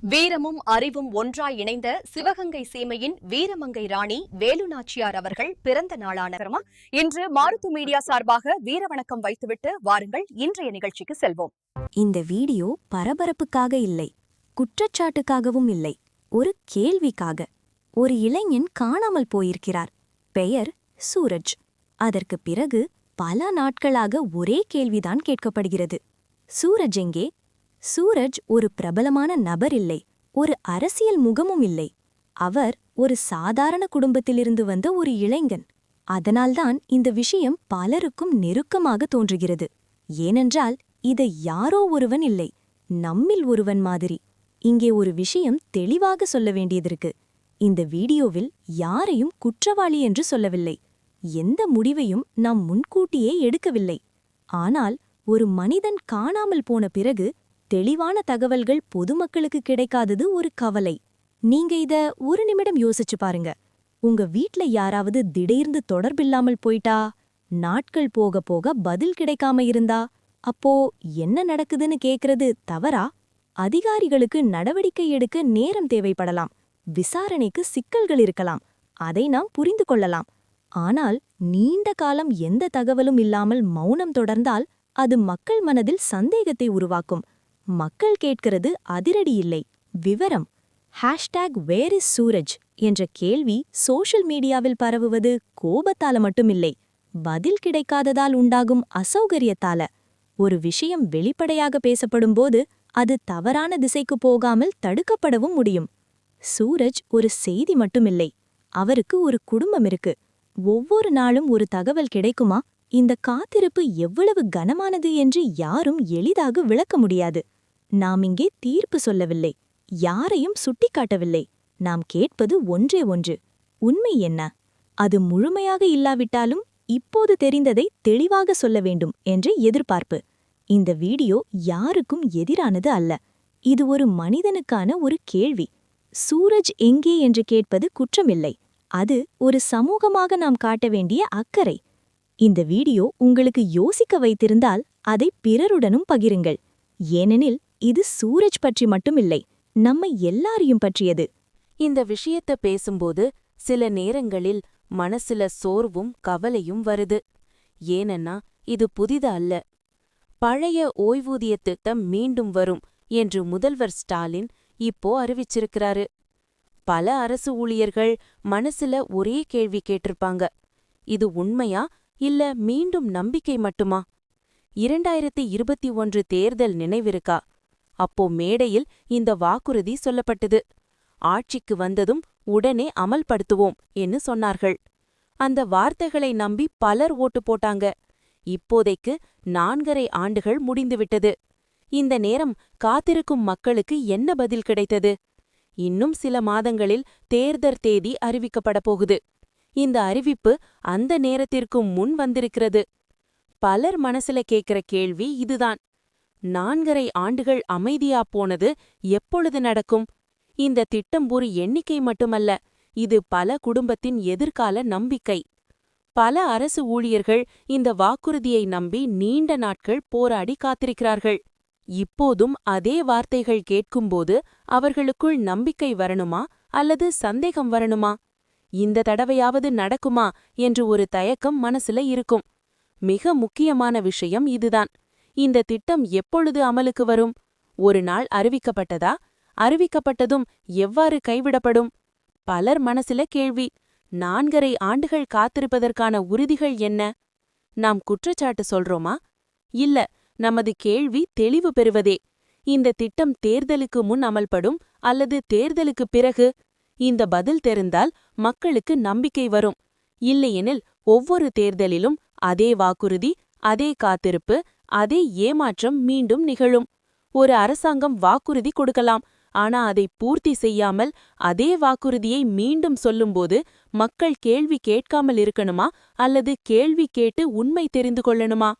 வீரமும் அறிவும் ஒன்றாய் இணைந்த சிவகங்கை சீமையின் வீரமங்கை ராணி வேலுநாச்சியார் அவர்கள் பிறந்த நாளான இன்று மாருத்து மீடியா சார்பாக வீரவணக்கம் வைத்துவிட்டு வாருங்கள் இன்றைய நிகழ்ச்சிக்கு செல்வோம். இந்த வீடியோ பரபரப்புக்காக இல்லை குற்றச்சாட்டுக்காகவும் இல்லை ஒரு கேள்விக்காக. ஒரு இளைஞன் காணாமல் போயிருக்கிறார். பெயர் சூரஜ். அதற்கு பிறகு பல நாட்களாக ஒரே கேள்விதான் கேட்கப்படுகிறது. சூரஜ் எங்கே? சூரஜ் ஒரு பிரபலமான நபர் இல்லை ஒரு அரசியல் முகமும் இல்லை. அவர் ஒரு சாதாரண குடும்பத்திலிருந்து வந்த ஒரு இளைஞன். அதனால்தான் இந்த விஷயம் பலருக்கும் நெருக்கமாக தோன்றுகிறது. ஏனென்றால் இதை யாரோ ஒருவன் இல்லை நம்மில் ஒருவன் மாதிரி. இங்கே ஒரு விஷயம் தெளிவாக சொல்ல வேண்டியதிருக்கு. இந்த வீடியோவில் யாரையும் குற்றவாளி என்று சொல்லவில்லை. எந்த முடிவையும் நாம் முன்கூட்டியே எடுக்கவில்லை. ஆனால் ஒரு மனிதன் காணாமல் போன பிறகு தெளிவான தகவல்கள் பொதுமக்களுக்கு கிடைக்காதது ஒரு கவலை. நீங்க இத ஒரு நிமிடம் யோசிச்சு பாருங்க. உங்க வீட்ல யாராவது திடீர்ந்து தொடர்பில்லாமல் போயிட்டா? நாட்கள் போக போக பதில் கிடைக்காம இருந்தா? அப்போ என்ன நடக்குதுன்னு கேக்குறது தவறா? அதிகாரிகளுக்கு நடவடிக்கை எடுக்க நேரம் தேவைப்படலாம். விசாரணைக்கு சிக்கல்கள் இருக்கலாம். அதை நாம் புரிந்து கொள்ளலாம். ஆனால் நீண்ட காலம் எந்த தகவலும் இல்லாமல் மௌனம் தொடர்ந்தால் அது மக்கள் மனதில் சந்தேகத்தை உருவாக்கும். மக்கள் கேட்கிறது அதிரடி இல்லை. விவரம் ஹேஷ்டேக் வேர் இஸ் சூரஜ் என்ற கேள்வி சோஷியல் மீடியாவில் பரவுவது கோபத்தால மட்டுமில்லை. பதில் கிடைக்காததால் உண்டாகும் அசௌகரியத்தால. ஒரு விஷயம் வெளிப்படையாக பேசப்படும்போது அது தவறான திசைக்கு போகாமல் தடுக்கப்படவும் முடியும். சூரஜ் ஒரு செய்தி மட்டுமில்லை. அவருக்கு ஒரு குடும்பம் இருக்கு. ஒவ்வொரு நாளும் ஒரு தகவல் கிடைக்குமா? இந்த காத்திருப்பு எவ்வளவு கனமானது என்று யாரும் எளிதாக விளக்க முடியாது. நாம் இங்கே தீர்ப்பு சொல்லவில்லை யாரையும் சுட்டிக்காட்டவில்லை. நாம் கேட்பது ஒன்றே ஒன்று. உண்மை என்ன? அது முழுமையாக இல்லாவிட்டாலும் இப்போது தெரிந்ததை தெளிவாக சொல்ல வேண்டும் என்று எதிர்பார்ப்பு. இந்த வீடியோ யாருக்கும் எதிரானது அல்ல. இது ஒரு மனிதனுக்கான ஒரு கேள்வி. சூரஜ் எங்கே என்று கேட்பது குற்றமில்லை. அது ஒரு சமூகமாக நாம் காட்ட வேண்டிய அக்கறை. இந்த வீடியோ உங்களுக்கு யோசிக்க வைத்திருந்தால் அதை பிறருடனும் பகிருங்கள். ஏனெனில் இது சூரஜ் பற்றி மட்டுமில்லை நம்மை எல்லாரையும் பற்றியது. இந்த விஷயத்த பேசும்போது சில நேரங்களில் மனசுல சோர்வும் கவலையும் வருது. ஏனென்னா இது புதிது அல்ல. பழைய ஓய்வூதிய திட்டம் மீண்டும் வரும் என்று முதல்வர் ஸ்டாலின் இப்போ அறிவிச்சிருக்கிறாரு. பல அரசு ஊழியர்கள் மனசுல ஒரே கேள்வி கேட்டிருப்பாங்க. இது உண்மையா இல்ல மீண்டும் நம்பிக்கை மட்டுமா? இரண்டாயிரத்தி இருபத்தி ஒன்று தேர்தல் நினைவிருக்கா? அப்போ மேடையில் இந்த வாக்குறுதி சொல்லப்பட்டது. ஆட்சிக்கு வந்ததும் உடனே அமல்படுத்துவோம் என்று சொன்னார்கள். அந்த வார்த்தைகளை நம்பி பலர் ஓட்டு போட்டாங்க. இப்போதைக்கு நான்கரை ஆண்டுகள் முடிந்துவிட்டது. இந்த நேரம் காத்திருக்கும் மக்களுக்கு என்ன பதில் கிடைத்தது? இன்னும் சில மாதங்களில் தேர்தல் தேதி அறிவிக்கப்பட போகுது. இந்த அறிவிப்பு அந்த நேரத்திற்கும் முன் வந்திருக்கிறது. பலர் மனசுல கேக்குற கேள்வி இதுதான். நான்கரை ஆண்டுகள் அமைதியா போனது எப்பொழுது நடக்கும்? இந்த திட்டம் ஒரு எண்ணிக்கை மட்டுமல்ல இது பல குடும்பத்தின் எதிர்கால நம்பிக்கை. பல அரசு ஊழியர்கள் இந்த வாக்குறுதியை நம்பி நீண்ட நாட்கள் போராடி காத்திருக்கிறார்கள். இப்போதும் அதே வார்த்தைகள் கேட்கும்போது அவர்களுக்குள் நம்பிக்கை வரணுமா அல்லது சந்தேகம் வரணுமா? இந்த தடவையாவது நடக்குமா என்று ஒரு தயக்கம் மனசுல இருக்கும். மிக முக்கியமான விஷயம் இதுதான். இந்த திட்டம் எப்பொழுது அமலுக்கு வரும்? ஒரு நாள் அறிவிக்கப்பட்டதா? அறிவிக்கப்பட்டதும் எவ்வாறு கைவிடப்படும்? பலர் மனசுல கேள்வி நான்கரை ஆண்டுகள் காத்திருப்பதற்கான உறுதிகள் என்ன? நாம் குற்றச்சாட்டு சொல்றோமா? இல்ல நமது கேள்வி தெளிவு பெறுவதே. இந்த திட்டம் தேர்தலுக்கு முன் அமல்படும் அல்லது தேர்தலுக்கு பிறகு? இந்த பதில் தெரிந்தால் மக்களுக்கு நம்பிக்கை வரும். இல்லையெனில் ஒவ்வொரு தேர்தலிலும் அதே வாக்குறுதி அதே காத்திருப்பு அதே ஏமாற்றம் மீண்டும் நிகழும். ஒரு அரசாங்கம் வாக்குறுதி கொடுக்கலாம் ஆனா அதை பூர்த்தி செய்யாமல் அதே வாக்குறுதியை மீண்டும் சொல்லும்போது மக்கள் கேள்வி கேட்காமல் இருக்கணுமா அல்லது கேள்வி கேட்டு உண்மை தெரிந்து கொள்ளணுமா?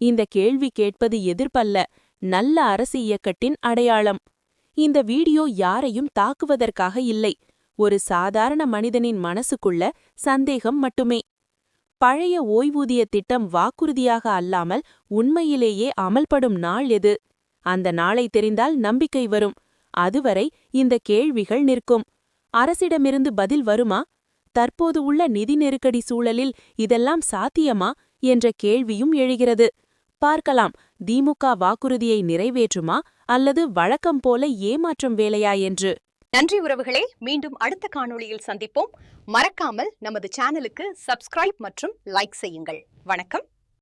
இந்த கேள்வி கேட்பது எதிர்ப்பல்ல நல்ல அரசு இயக்கத்தின் அடையாளம். இந்த வீடியோ யாரையும் தாக்குவதற்காக இல்லை ஒரு சாதாரண மனிதனின் மனசுக்குள்ள சந்தேகம் மட்டுமே. பழைய ஓய்வூதிய திட்டம் வாக்குறுதியாக அல்லாமல் உண்மையிலேயே அமல்படும் நாள் எது? அந்த நாளை தெரிந்தால் நம்பிக்கை வரும். அதுவரை இந்த கேள்விகள் நிற்கும். அரசிடமிருந்து பதில் வருமா? தற்போது உள்ள நிதி நெருக்கடி சூழலில் இதெல்லாம் சாத்தியமா? என்ற கேள்வியும் எழுகிறது. பார்க்கலாம். திமுக வாக்குறுதியை நிறைவேற்றுமா? அல்லது வழக்கம் போல ஏமாற்றும் வேலையா என்று. நன்றி உறவுகளே மீண்டும் அடுத்த காணொளியில் சந்திப்போம். மறக்காமல் நமது சேனலுக்கு சப்ஸ்கிரைப் மற்றும் லைக் செய்யுங்கள். வணக்கம்.